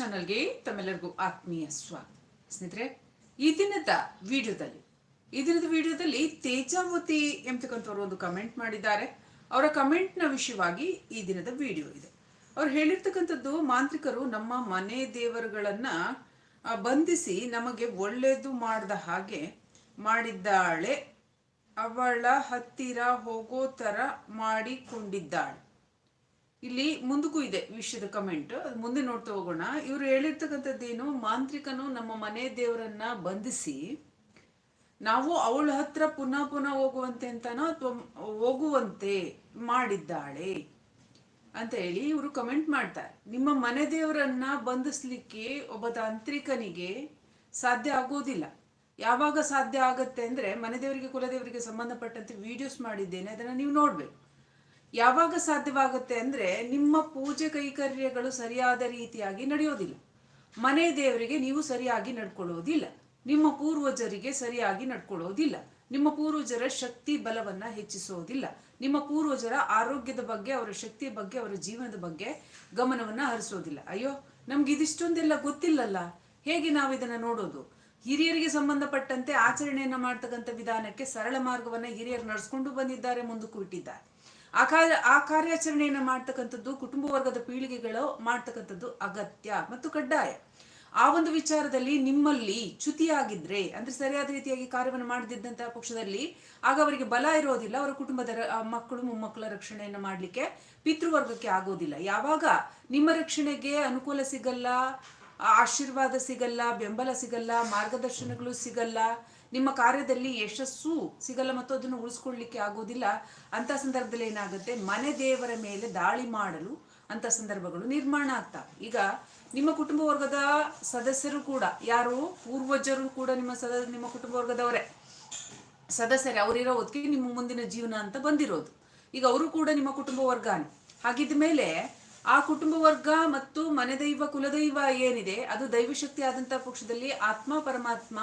ಚಾನಲ್ಗೆ ತಮ್ಮೆಲ್ಲರಿಗೂ ಆತ್ಮೀಯ ಸ್ವಾಗತ. ಸ್ನೇಹಿತರೆ, ಈ ದಿನದ ವಿಡಿಯೋದಲ್ಲಿ, ಈ ದಿನದ ವಿಡಿಯೋದಲ್ಲಿ ತೇಜಾವತಿ ಎಂಬತಕ್ಕಂಥವ್ರು ಒಂದು ಕಮೆಂಟ್ ಮಾಡಿದ್ದಾರೆ. ಅವರ ಕಮೆಂಟ್ನ ವಿಷಯವಾಗಿ ಈ ದಿನದ ವಿಡಿಯೋ ಇದೆ. ಅವ್ರು ಹೇಳಿರ್ತಕ್ಕಂಥದ್ದು, ಮಾಂತ್ರಿಕರು ನಮ್ಮ ಮನೆ ದೇವರುಗಳನ್ನ ಬಂಧಿಸಿ ನಮಗೆ ಒಳ್ಳೆಯದು ಮಾಡಿದ ಹಾಗೆ ಮಾಡಿದ್ದಾಳೆ. ಅವಳ ಹತ್ತಿರ ಹೋಗೋ ಥರ ಮಾಡಿಕೊಂಡಿದ್ದಾಳೆ. ಇಲ್ಲಿ ಮುಂದಕ್ಕೂ ಇದೆ ವಿಷಯದ ಕಮೆಂಟ್ ಅದು ಮುಂದೆ ನೋಡ್ತಾ ಹೋಗೋಣ. ಇವರು ಹೇಳಿರ್ತಕ್ಕಂಥದ್ದೇನು ಮಾಂತ್ರಿಕನು ನಮ್ಮ ಮನೆ ದೇವರನ್ನ ಬಂಧಿಸಿ ನಾವು ಅವಳ ಹತ್ರ ಪುನಃ ಪುನಃ ಹೋಗುವಂತೆ ಅಂತನೋ ಅಥವಾ ಹೋಗುವಂತೆ ಮಾಡಿದ್ದಾಳೆ ಅಂತ ಹೇಳಿ ಇವರು ಕಮೆಂಟ್ ಮಾಡ್ತಾರೆ. ನಿಮ್ಮ ಮನೆ ದೇವರನ್ನ ಬಂಧಿಸ್ಲಿಕ್ಕೆ ಒಬ್ಬ ತಾಂತ್ರಿಕನಿಗೆ ಸಾಧ್ಯ ಆಗೋದಿಲ್ಲ ಯಾವಾಗ ಸಾಧ್ಯ ಆಗತ್ತೆ ಅಂದ್ರೆ ಮನೆ ದೇವರಿಗೆ, ಕುಲದೇವರಿಗೆ ಸಂಬಂಧಪಟ್ಟಂತೆ ವಿಡಿಯೋಸ್ ಮಾಡಿದ್ದೇನೆ. ಅದನ್ನ ನೀವು ನೋಡ್ಬೇಕು. ಯಾವಾಗ ಸಾಧ್ಯವಾಗುತ್ತೆ ಅಂದ್ರೆ ನಿಮ್ಮ ಪೂಜೆ ಕೈಕರ್ಯಗಳು ಸರಿಯಾದ ರೀತಿಯಾಗಿ ನಡೆಯೋದಿಲ್ಲ. ಮನೆ ದೇವರಿಗೆ ನೀವು ಸರಿಯಾಗಿ ನಡ್ಕೊಳ್ಳೋದಿಲ್ಲ. ನಿಮ್ಮ ಪೂರ್ವಜರಿಗೆ ಸರಿಯಾಗಿ ನಡ್ಕೊಳ್ಳೋದಿಲ್ಲ. ನಿಮ್ಮ ಪೂರ್ವಜರ ಶಕ್ತಿ ಬಲವನ್ನ ಹೆಚ್ಚಿಸೋದಿಲ್ಲ. ನಿಮ್ಮ ಪೂರ್ವಜರ ಆರೋಗ್ಯದ ಬಗ್ಗೆ, ಅವರ ಶಕ್ತಿಯ ಬಗ್ಗೆ, ಅವರ ಜೀವನದ ಬಗ್ಗೆ ಗಮನವನ್ನ ಹರಿಸೋದಿಲ್ಲ. ಅಯ್ಯೋ, ನಮ್ಗೆ ಇದಿಷ್ಟೊಂದೆಲ್ಲ ಗೊತ್ತಿಲ್ಲಲ್ಲ? ಹೇಗೆ ನಾವು ಇದನ್ನ ನೋಡೋದು? ಹಿರಿಯರಿಗೆ ಸಂಬಂಧಪಟ್ಟಂತೆ ಆಚರಣೆಯನ್ನ ಮಾಡ್ತಕ್ಕಂಥ ವಿಧಾನಕ್ಕೆ ಸರಳ ಮಾರ್ಗವನ್ನ ಹಿರಿಯರು ನಡೆಸ್ಕೊಂಡು ಬಂದಿದ್ದಾರೆ, ಮುಂದಕ್ಕೂ ಇಟ್ಟಿದ್ದಾರೆ. ಆ ಕಾರ್ಯ, ಆ ಕಾರ್ಯಾಚರಣೆಯನ್ನು ಮಾಡ್ತಕ್ಕಂಥದ್ದು ಕುಟುಂಬ ವರ್ಗದ ಪೀಳಿಗೆಗಳು ಮಾಡ್ತಕ್ಕಂಥದ್ದು ಅಗತ್ಯ ಮತ್ತು ಕಡ್ಡಾಯ. ಆ ಒಂದು ವಿಚಾರದಲ್ಲಿ ನಿಮ್ಮಲ್ಲಿ ಚ್ಯುತಿಯಾಗಿದ್ರೆ, ಅಂದ್ರೆ ಸರಿಯಾದ ರೀತಿಯಾಗಿ ಕಾರ್ಯವನ್ನು ಮಾಡದಿದ್ದಂತಹ ಪಕ್ಷದಲ್ಲಿ ಆಗ ಅವರಿಗೆ ಬಲ ಇರೋದಿಲ್ಲ, ಅವರ ಕುಟುಂಬದ ಮಕ್ಕಳು, ಮೊಮ್ಮಕ್ಕಳ ರಕ್ಷಣೆಯನ್ನು ಮಾಡಲಿಕ್ಕೆ ಪಿತೃವರ್ಗಕ್ಕೆ ಆಗೋದಿಲ್ಲ. ಯಾವಾಗ ನಿಮ್ಮ ರಕ್ಷಣೆಗೆ ಅನುಕೂಲ ಸಿಗಲ್ಲ ಆಶೀರ್ವಾದ ಸಿಗಲ್ಲ, ಬೆಂಬಲ ಸಿಗಲ್ಲ, ಮಾರ್ಗದರ್ಶನಗಳು ಸಿಗಲ್ಲ ನಿಮ್ಮ ಕಾರ್ಯದಲ್ಲಿ ಯಶಸ್ಸು ಸಿಗಲ್ಲ ಮತ್ತು ಅದನ್ನು ಉಳಿಸ್ಕೊಳ್ಳಿಕ್ಕೆ ಆಗೋದಿಲ್ಲ ಅಂತ ಸಂದರ್ಭದಲ್ಲಿ ಏನಾಗುತ್ತೆ? ಮನೆ ದೇವರ ಮೇಲೆ ದಾಳಿ ಮಾಡಲು ಅಂತ ಸಂದರ್ಭಗಳು ನಿರ್ಮಾಣ ಆಗ್ತಾವೆ ಈಗ ನಿಮ್ಮ ಕುಟುಂಬ ವರ್ಗದ ಸದಸ್ಯರು ಕೂಡ, ಯಾರು? ಪೂರ್ವಜರು ಕೂಡ ನಿಮ್ಮ ಸದ, ನಿಮ್ಮ ಕುಟುಂಬ ವರ್ಗದವರೇ. ಸದಸ್ಯರೇ, ಅವರಿರೋ ಹೊತ್ತಿಗೆ ನಿಮ್ಮ ಮುಂದಿನ ಜೀವನ ಅಂತ ಬಂದಿರೋದು. ಈಗ ಅವರು ಕೂಡ ನಿಮ್ಮ ಕುಟುಂಬ ವರ್ಗಾನೆ. ಹಾಗಿದ್ದ ಮೇಲೆ ಆ ಕುಟುಂಬ ವರ್ಗ ಮತ್ತು ಮನೆದೈವ ಕುಲದೈವ ಏನಿದೆ? ಅದು ದೈವಶಕ್ತಿ ಆದಂತಹ ಪಕ್ಷದಲ್ಲಿ ಆತ್ಮ, ಪರಮಾತ್ಮ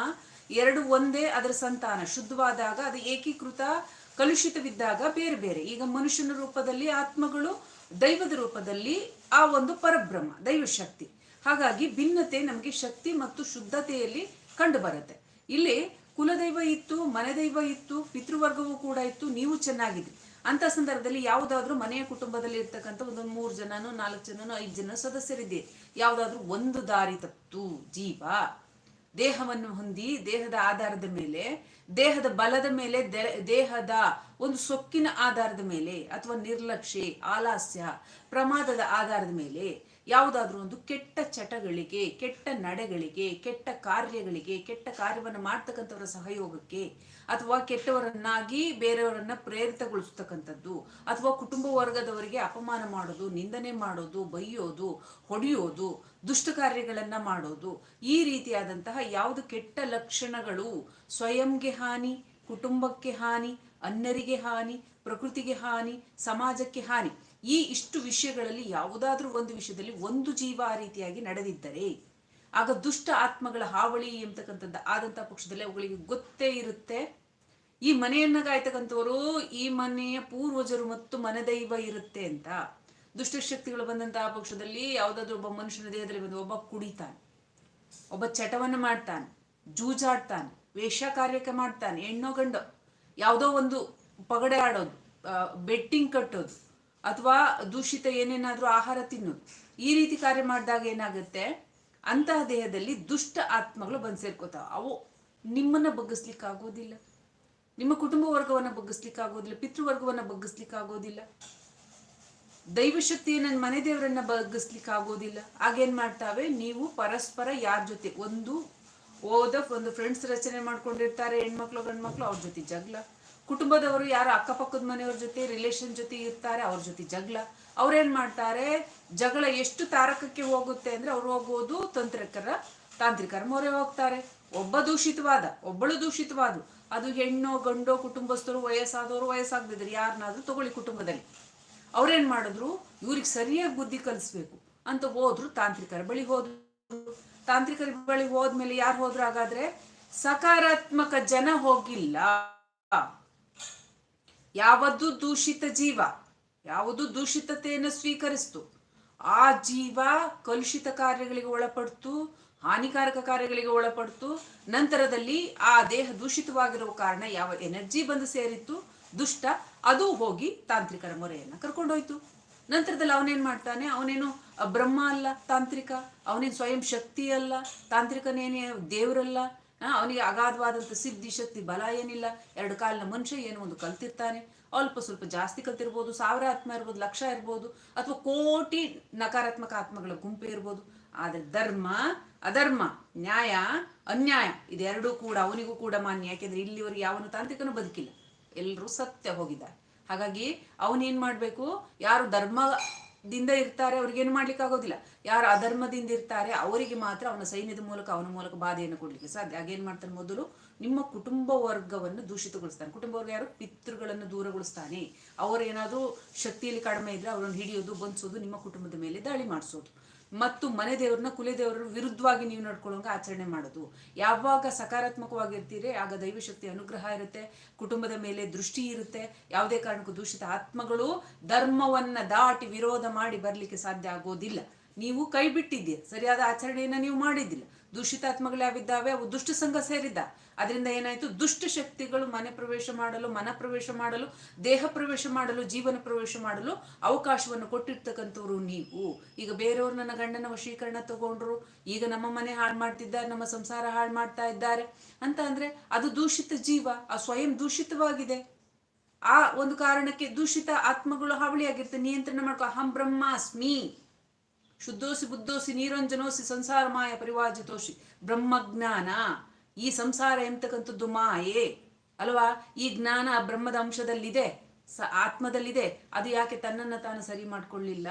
ಎರಡು ಒಂದೇ ಅದರ ಸಂತಾನ, ಶುದ್ಧವಾದಾಗ ಅದು ಏಕೀಕೃತ ಕಲುಷಿತವಿದ್ದಾಗ ಬೇರೆ ಬೇರೆ. ಈಗ ಮನುಷ್ಯನ ರೂಪದಲ್ಲಿ ಆತ್ಮಗಳು ದೈವದ ರೂಪದಲ್ಲಿ ಆ ಒಂದು ಪರಬ್ರಹ್ಮ, ದೈವಶಕ್ತಿ. ಹಾಗಾಗಿ ಭಿನ್ನತೆ ನಮಗೆ ಶಕ್ತಿ ಮತ್ತು ಶುದ್ಧತೆಯಲ್ಲಿ ಕಂಡು ಬರುತ್ತೆ ಇಲ್ಲಿ ಕುಲದೈವ ಇತ್ತು, ಮನೆದೈವ ಇತ್ತು, ಪಿತೃವರ್ಗವೂ ಕೂಡ ಇತ್ತು, ನೀವು ಚೆನ್ನಾಗಿದ್ರಿ. ಅಂತ ಸಂದರ್ಭದಲ್ಲಿ ಯಾವುದಾದ್ರೂ ಮನೆಯ ಕುಟುಂಬದಲ್ಲಿ ಇರ್ತಕ್ಕಂಥ ಒಂದು ಮೂರು ಜನನೋ, ನಾಲ್ಕು ಜನನೋ, ಐದು ಜನ ಸದಸ್ಯರಿದ್ದೀರಿ. ಯಾವುದಾದ್ರೂ ಒಂದು ದಾರಿ ತಪ್ಪು, ಜೀವ. ದೇಹವನ್ನು ಹೊಂದಿ ದೇಹದ ಆಧಾರದ ಮೇಲೆ, ದೇಹದ ಬಲದ ಮೇಲೆ ದೇಹದ ಒಂದು ಸೊಕ್ಕಿನ ಆಧಾರದ ಮೇಲೆ ಅಥವಾ ನಿರ್ಲಕ್ಷ್ಯ ಆಲಾಸ್ಯ, ಪ್ರಮಾದದ ಆಧಾರದ ಮೇಲೆ ಯಾವುದಾದ್ರೂ ಒಂದು ಕೆಟ್ಟ ಚಟಗಳಿಗೆ, ಕೆಟ್ಟ ನಡೆಗಳಿಗೆ, ಕೆಟ್ಟ ಕಾರ್ಯಗಳಿಗೆ, ಕೆಟ್ಟ ಕಾರ್ಯವನ್ನು ಮಾಡ್ತಕ್ಕಂಥವರ ಸಹಯೋಗಕ್ಕೆ ಅಥವಾ ಕೆಟ್ಟವರನ್ನಾಗಿ ಬೇರೆಯವರನ್ನ ಪ್ರೇರಿತಗೊಳಿಸ್ತಕ್ಕಂಥದ್ದು ಅಥವಾ ಕುಟುಂಬ ವರ್ಗದವರಿಗೆ ಅಪಮಾನ ಮಾಡೋದು, ನಿಂದನೆ ಮಾಡೋದು, ಬೈಯೋದು, ಹೊಡೆಯೋದು, ದುಷ್ಟ ಕಾರ್ಯಗಳನ್ನ ಮಾಡೋದು, ಈ ರೀತಿಯಾದಂತಹ ಯಾವುದು ಕೆಟ್ಟ ಲಕ್ಷಣಗಳು ಸ್ವಯಂಗೆ ಹಾನಿ, ಕುಟುಂಬಕ್ಕೆ ಹಾನಿ ಅನ್ನರಿಗೆ ಹಾನಿ, ಪ್ರಕೃತಿಗೆ ಹಾನಿ, ಸಮಾಜಕ್ಕೆ ಹಾನಿ ಈ ಇಷ್ಟು ವಿಷಯಗಳಲ್ಲಿ ಯಾವುದಾದ್ರೂ ಒಂದು ವಿಷಯದಲ್ಲಿ ಒಂದು ಜೀವ ಆ ರೀತಿಯಾಗಿ ನಡೆದಿದ್ದರೆ, ಆಗ ದುಷ್ಟ ಆತ್ಮಗಳ ಹಾವಳಿ ಎಂಬತಕ್ಕಂಥದ್ದು ಆದಂತಹ ಪಕ್ಷದಲ್ಲಿ ಅವುಗಳಿಗೆ ಗೊತ್ತೇ ಇರುತ್ತೆ. ಈ ಮನೆಯನ್ನ ಕಾಯ್ತಕ್ಕಂಥವರು ಈ ಮನೆಯ ಪೂರ್ವಜರು ಮತ್ತು ಮನದೈವ ಇರುತ್ತೆ ಅಂತ. ದುಷ್ಟಶಕ್ತಿಗಳು ಬಂದಂತಹ ಪಕ್ಷದಲ್ಲಿ ಯಾವುದಾದ್ರೂ ಒಬ್ಬ ಮನುಷ್ಯನ ದೇಹದಲ್ಲಿ ಬಂದು ಒಬ್ಬ ಕುಡಿತಾನೆ, ಒಬ್ಬ ಚಟವನ್ನು ಮಾಡ್ತಾನೆ, ಜೂಜಾಡ್ತಾನೆ, ವೇಷ ಕಾರ್ಯಕ್ಕೆ ಮಾಡ್ತಾನೆ, ಹೆಣ್ಣೋ ಗಂಡೋ, ಯಾವುದೋ ಒಂದು ಪಗಡೆ ಆಡೋದು ಬೆಟ್ಟಿಂಗ್ ಕಟ್ಟೋದು ಅಥವಾ ದೂಷಿತ ಏನೇನಾದರೂ ಆಹಾರ ತಿನ್ನೋದು ಈ ರೀತಿ ಕಾರ್ಯ ಮಾಡಿದಾಗ ಏನಾಗುತ್ತೆ? ಅಂತಹ ದೇಹದಲ್ಲಿ ದುಷ್ಟ ಆತ್ಮಗಳು ಬಂದು ಸೇರ್ಕೋತಾವ. ಅವು ನಿಮ್ಮನ್ನ ಬಗ್ಗಿಸ್ಲಿಕ್ಕೆ ಆಗೋದಿಲ್ಲ. ನಿಮ್ಮ ಕುಟುಂಬ ವರ್ಗವನ್ನ ಬಗ್ಗಿಸ್ಲಿಕ್ಕೆ ಆಗೋದಿಲ್ಲ. ಪಿತೃವರ್ಗವನ್ನು ಬಗ್ಗಿಸ್ಲಿಕ್ಕೆ ಆಗೋದಿಲ್ಲ. ದೈವಶಕ್ತಿಯನ್ನ ಮನೆ ದೇವರನ್ನ ಬಗ್ಗಿಸ್ಲಿಕ್ಕೆ ಆಗೋದಿಲ್ಲ. ಆಗೇನ್ ಮಾಡ್ತಾವೆ? ನೀವು ಪರಸ್ಪರ ಯಾರ ಜೊತೆ? ಒಂದು ಓದ ಒಂದು ಫ್ರೆಂಡ್ಸ್ ರಚನೆ ಮಾಡ್ಕೊಂಡಿರ್ತಾರೆ ಹೆಣ್ಮಕ್ಳು, ಗಂಡ್ಮಕ್ಳು, ಅವ್ರ ಜೊತೆ ಜಗಳ. ಕುಟುಂಬದವರು ಯಾರು ಅಕ್ಕಪಕ್ಕದ ಮನೆಯವ್ರ ಜೊತೆ ರಿಲೇಷನ್ ಜೊತೆ ಇರ್ತಾರೆ, ಅವ್ರ ಜೊತೆ ಜಗಳ. ಅವ್ರೇನು ಮಾಡ್ತಾರೆ? ಜಗಳ ಎಷ್ಟು ತಾರಕಕ್ಕೆ ಹೋಗುತ್ತೆ ಅಂದ್ರೆ ಅವ್ರು ಹೋಗೋದು ತಂತ್ರಕರ ತಾಂತ್ರಿಕರ ಮೊರೆ ಹೋಗ್ತಾರೆ. ಒಬ್ಬ ದೂಷಿತವಾದ, ಒಬ್ಬಳು ದೂಷಿತವಾದ, ಅದು ಹೆಣ್ಣೋ, ಗಂಡೋ, ಕುಟುಂಬಸ್ಥರು, ವಯಸ್ಸಾದವರು ವಯಸ್ಸಾಗದಿದ್ರು ಯಾರನ್ನಾದ್ರೂ ತಗೊಳ್ಳಿ ಕುಟುಂಬದಲ್ಲಿ. ಅವ್ರೇನ್ ಮಾಡಿದ್ರು? ಇವ್ರಿಗೆ ಸರಿಯಾಗಿ ಬುದ್ಧಿ ಕಲಿಸ್ಬೇಕು ಅಂತ ಹೋದ್ರು ತಾಂತ್ರಿಕರ ಬಳಿ ಹೋದ್ರು. ತಾಂತ್ರಿಕರ ಬಳಿ ಹೋದ್ಮೇಲೆ ಯಾರು ಹೋದ್ರು ಹಾಗಾದ್ರೆ? ಸಕಾರಾತ್ಮಕ ಜನ ಹೋಗಿಲ್ಲ. ಯಾವುದು ದೂಷಿತ ಜೀವ, ಯಾವುದು ದೂಷಿತತೆಯನ್ನು ಸ್ವೀಕರಿಸ್ತು? ಆ ಜೀವ ಕಲುಷಿತ ಕಾರ್ಯಗಳಿಗೆ ಒಳಪಡ್ತು, ಹಾನಿಕಾರಕ ಕಾರ್ಯಗಳಿಗೆ ಒಳಪಡ್ತು. ನಂತರದಲ್ಲಿ ಆ ದೇಹ ದೂಷಿತವಾಗಿರುವ ಕಾರಣ ಯಾವ ಎನರ್ಜಿ ಬಂದು ಸೇರಿತ್ತು? ದುಷ್ಟ. ಅದು ಹೋಗಿ ತಾಂತ್ರಿಕರ ಮೊರೆಯನ್ನ ಕರ್ಕೊಂಡೋಯ್ತು. ನಂತರದಲ್ಲಿ ಅವನೇನ್ ಮಾಡ್ತಾನೆ? ಅವನೇನು ಬ್ರಹ್ಮ ಅಲ್ಲ, ತಾಂತ್ರಿಕ. ಅವನೇನು ಸ್ವಯಂ ಶಕ್ತಿ ಅಲ್ಲ, ತಾಂತ್ರಿಕನೇನೇ ದೇವರಲ್ಲ. ಅವನಿಗೆ ಅಗಾಧವಾದಂಥ ಸಿದ್ಧಿ, ಶಕ್ತಿ, ಬಲ ಏನಿಲ್ಲ. ಎರಡು ಕಾಲಿನ ಮನುಷ್ಯ ಏನೋ ಒಂದು ಕಲ್ತಿರ್ತಾನೆ. ಅಲ್ಪ ಸ್ವಲ್ಪ ಜಾಸ್ತಿ ಕಲ್ತಿರ್ಬೋದು, ಸಾವಿರ ಆತ್ಮ ಇರ್ಬೋದು, ಲಕ್ಷ ಇರ್ಬೋದು, ಅಥವಾ ಕೋಟಿ ನಕಾರಾತ್ಮಕ ಆತ್ಮಗಳ ಗುಂಪು ಇರ್ಬೋದು. ಆದರೆ ಧರ್ಮ, ಅಧರ್ಮ, ನ್ಯಾಯ, ಅನ್ಯಾಯ, ಇದೆರಡೂ ಕೂಡ ಅವನಿಗೂ ಕೂಡ ಮಾನ್ಯ. ಯಾಕೆಂದ್ರೆ ಇಲ್ಲಿವರೆಗೆ ಯಾವನು ತಾಂತ್ರಿಕನು ಬದುಕಿಲ್ಲ. ಎಲ್ಲರೂ ಸತ್ಯ ಹೋಗಿದ್ದಾರೆ. ಹಾಗಾಗಿ ಅವನೇನ್ ಮಾಡ್ಬೇಕು? ಯಾರು ಧರ್ಮದಿಂದ ಇರ್ತಾರೆ ಅವ್ರಿಗೇನು ಮಾಡ್ಲಿಕ್ಕೆ ಆಗೋದಿಲ್ಲ. ಯಾರು ಅಧರ್ಮದಿಂದ ಇರ್ತಾರೆ, ಅವರಿಗೆ ಮಾತ್ರ ಅವನ ಸೈನ್ಯದ ಮೂಲಕ, ಅವನ ಮೂಲಕ ಬಾಧೆಯನ್ನು ಕೊಡ್ಲಿಕ್ಕೆ ಸಾಧ್ಯ. ಆಗೇನ್ ಮಾಡ್ತಾನೆ ಮೊದಲು? ನಿಮ್ಮ ಕುಟುಂಬ ವರ್ಗವನ್ನು ದೂಷಿತಗೊಳಿಸ್ತಾನೆ. ಕುಟುಂಬ ವರ್ಗ ಯಾರು? ಪಿತೃಗಳನ್ನು ದೂರಗೊಳಿಸ್ತಾನೆ. ಅವರ ಏನಾದರೂ ಶಕ್ತಿಯಲ್ಲಿ ಕಡಿಮೆ ಇದ್ರೆ ಅವರನ್ನು ಹಿಡಿಯೋದು, ಬಂಧಿಸೋದು, ನಿಮ್ಮ ಕುಟುಂಬದ ಮೇಲೆ ದಾಳಿ ಮಾಡಿಸೋದು. ಮತ್ತು ಮನೆ ದೇವ್ರನ್ನ ಕುಲದೇವರ ವಿರುದ್ಧವಾಗಿ ನೀವು ನಡ್ಕೊಳ್ಳೋಂಗ ಆಚರಣೆ ಮಾಡೋದು. ಯಾವಾಗ ಸಕಾರಾತ್ಮಕವಾಗಿರ್ತೀರಿ, ಆಗ ದೈವಶಕ್ತಿ ಅನುಗ್ರಹ ಇರುತ್ತೆ, ಕುಟುಂಬದ ಮೇಲೆ ದೃಷ್ಟಿ ಇರುತ್ತೆ, ಯಾವುದೇ ಕಾರಣಕ್ಕೂ ದೂಷಿತ ಆತ್ಮಗಳು ಧರ್ಮವನ್ನ ದಾಟಿ ವಿರೋಧ ಮಾಡಿ ಬರ್ಲಿಕ್ಕೆ ಸಾಧ್ಯ ಆಗೋದಿಲ್ಲ. ನೀವು ಕೈ ಬಿಟ್ಟಿದ್ದೀರಿ, ಸರಿಯಾದ ಆಚರಣೆಯನ್ನ ನೀವು ಮಾಡಿದ್ದಿಲ್ಲ ದೂಷಿತಾತ್ಮಗಳು ಯಾವಿದ್ದಾವೆ ಅವು ದುಷ್ಟ ಸಂಘ ಸೇರಿದ್ದ. ಅದರಿಂದ ಏನಾಯ್ತು? ದುಷ್ಟ ಶಕ್ತಿಗಳು ಮನೆ ಪ್ರವೇಶ ಮಾಡಲು, ಮನ ಪ್ರವೇಶ ಮಾಡಲು, ದೇಹ ಪ್ರವೇಶ ಮಾಡಲು, ಜೀವನ ಪ್ರವೇಶ ಮಾಡಲು ಅವಕಾಶವನ್ನು ಕೊಟ್ಟಿರ್ತಕ್ಕಂಥವ್ರು ನೀವು. ಈಗ ಬೇರೆಯವರು ನನ್ನ ಗಂಡನ ವಶೀಕರಣ ತಗೊಂಡ್ರು. ಈಗ ನಮ್ಮ ಮನೆ ಹಾಳು ಮಾಡ್ತಿದ್ದಾರೆ, ನಮ್ಮ ಸಂಸಾರ ಹಾಳು ಮಾಡ್ತಾ ಇದ್ದಾರೆ. ಅಂತ ಅಂದ್ರೆ ಅದು ದೂಷಿತ ಜೀವ, ಆ ಸ್ವಯಂ ದೂಷಿತವಾಗಿದೆ. ಆ ಒಂದು ಕಾರಣಕ್ಕೆ ದೂಷಿತ ಆತ್ಮಗಳು ಹಾವಳಿಯಾಗಿರ್ತದೆ ನಿಯಂತ್ರಣ ಮಾಡ್ಕೊ, ಅಹಂ ಬ್ರಹ್ಮಾಸ್ಮಿ. ಶುದ್ಧೋಸಿ ಬುದ್ಧೋಸಿ ನೀರಂಜನೋಸಿ ಸಂಸಾರ ಮಾಯ ಪರಿವಾಜಿತೋಷಿ ಬ್ರಹ್ಮಜ್ಞಾನ. ಈ ಸಂಸಾರ ಎಂತಕ್ಕಂಥದ್ದು ಮಾಯೆ? ಅಲ್ವಾ? ಈ ಜ್ಞಾನ ಬ್ರಹ್ಮದ ಅಂಶದಲ್ಲಿದೆ, ಸ ಆತ್ಮದಲ್ಲಿದೆ. ಅದು ಯಾಕೆ ತನ್ನನ್ನು ತಾನು ಸರಿ ಮಾಡ್ಕೊಳ್ಳಿಲ್ಲ?